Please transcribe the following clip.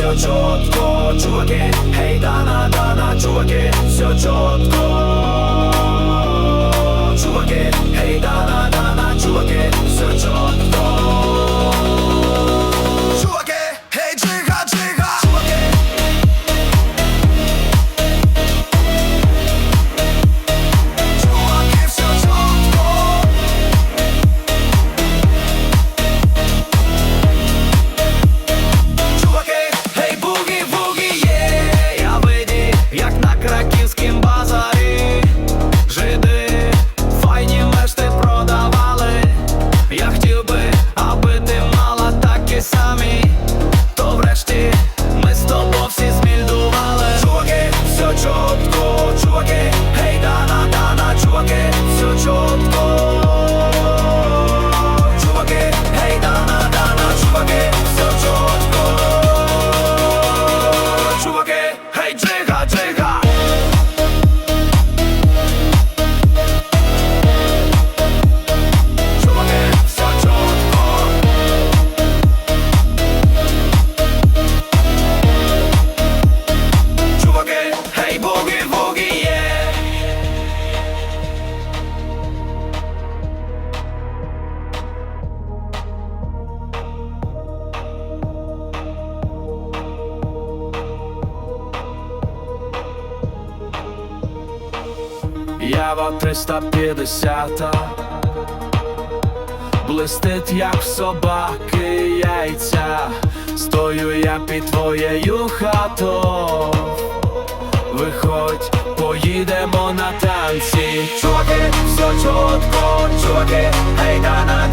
все четко Чуваки, хей, дана, дана, чуваки, все четко Чуваки, хей, дана, дана, чуваки, все четко Ява 350 Блистить, як собаки яйця. Стою я під твоєю хатою. Виходь, поїдемо на танці. Чуваки, все чітко, чуваки, гей, дана,